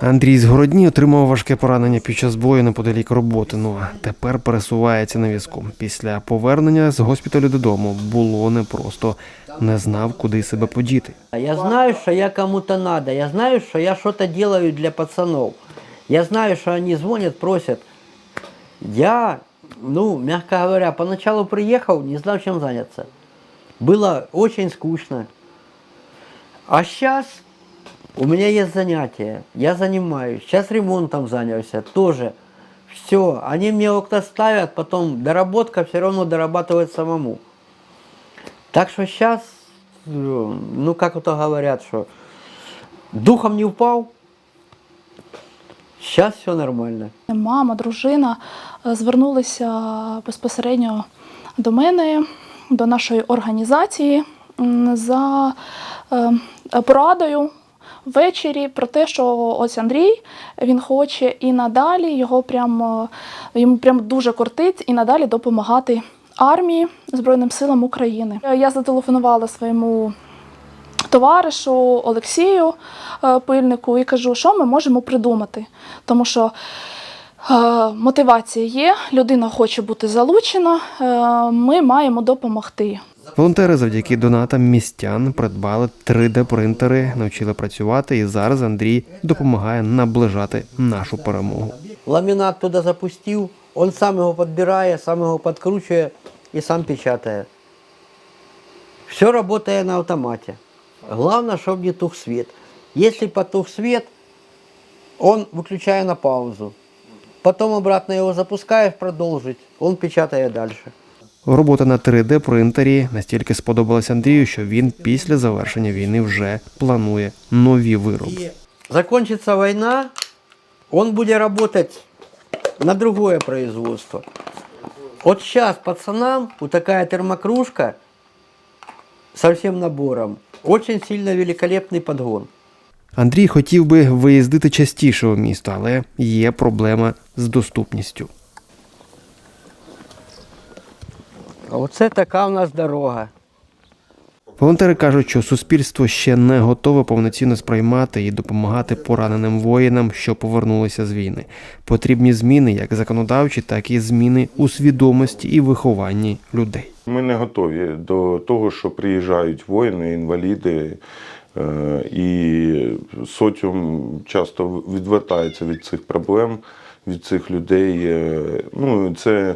Андрій з Городні отримав важке поранення під час бою неподалік роботи. Ну а тепер пересувається на візку. Після повернення з госпіталю додому було непросто. Не знав, куди себе подіти. Я знаю, что я кому-то надо. Я знаю, что я что-то делаю для пацанов. Я знаю, что они звонят, просят. Я, ну, мягко говоря, поначалу приехал, не знал, чем заняться. Было очень скучно. А сейчас у меня есть занятия. Я занимаюсь. Сейчас ремонтом занялся. Тоже. Все. Они мне окна ставят, потом доработка все равно дорабатывать самому. Так что сейчас, ну как это говорят, что духом не упал, сейчас все нормально. Мама, дружина е, звернулися безпосередньо до мене, до нашої організації за е, порадою ввечері про те, що ось Андрій він хоче і надалі його прям е, йому прям дуже кортить і надалі допомагати армії Збройним силам України. Е, Я зателефонувала своєму товаришу Олексію е, пильнику і кажу, що ми можемо придумати. Тому що е, мотивація є, людина хоче бути залучена, е, ми маємо допомогти. Волонтери завдяки донатам містян придбали 3D-принтери, навчили працювати, і зараз Андрій допомагає наближати нашу перемогу. Ламинат туда запустил, он сам его подбирает, сам его подкручивает и сам печатает. Все работает на автомате. Главное, чтобы не тух свет. Если потух свет, он выключает на паузу. Потом обратно его запускаешь, продолжить, он печатает дальше. Робота на 3D-принтері настільки сподобалась Андрію, що він після завершення війни вже планує нові вироби. Закончится война, он будет работать на другое производство. Вот сейчас пацанам вот такая термокружка со всем набором. Очень сильно великолепный подгон. Андрій хотів би виїздити частіше у місто, але є проблема з доступністю. А оце така у нас дорога. Волонтери кажуть, що суспільство ще не готове повноцінно сприймати і допомагати пораненим воїнам, що повернулися з війни. Потрібні зміни як законодавчі, так і зміни у свідомості і вихованні людей. Ми не готові до того, що приїжджають воїни, інваліди, е, і соціум часто відвертається від цих проблем, від цих людей. Е, Ну, це,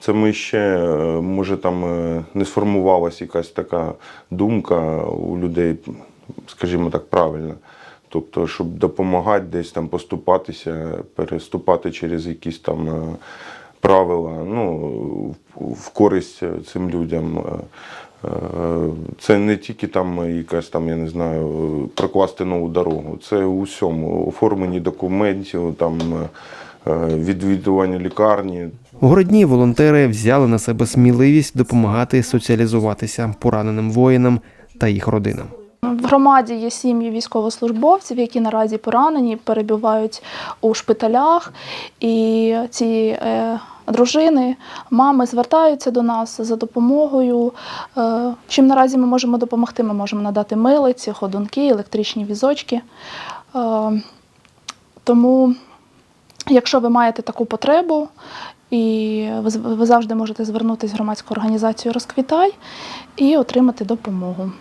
це ми ще, е, може, там е, не сформувалася якась така думка у людей, скажімо так, правильна. Тобто, щоб допомагати десь там поступатися, переступати через якісь там е, правила, ну, в- користь цим людям. Це не тільки там якась там, я не знаю, прокласти нову дорогу. Це у всьому. Оформлені документів, там відвідування лікарні, У городні волонтери взяли на себе сміливість допомагати соціалізуватися пораненим воїнам та їх родинам. В громаді є сім'ї військовослужбовців, які наразі поранені, перебувають у шпиталях, і ці е, дружини, мами звертаються до нас за допомогою. Е, чим наразі ми можемо допомогти? Ми можемо надати милиці, ходунки, електричні візочки. Е, тому, якщо ви маєте таку потребу, і ви, завжди можете звернутися в громадську організацію Розквітай і отримати допомогу.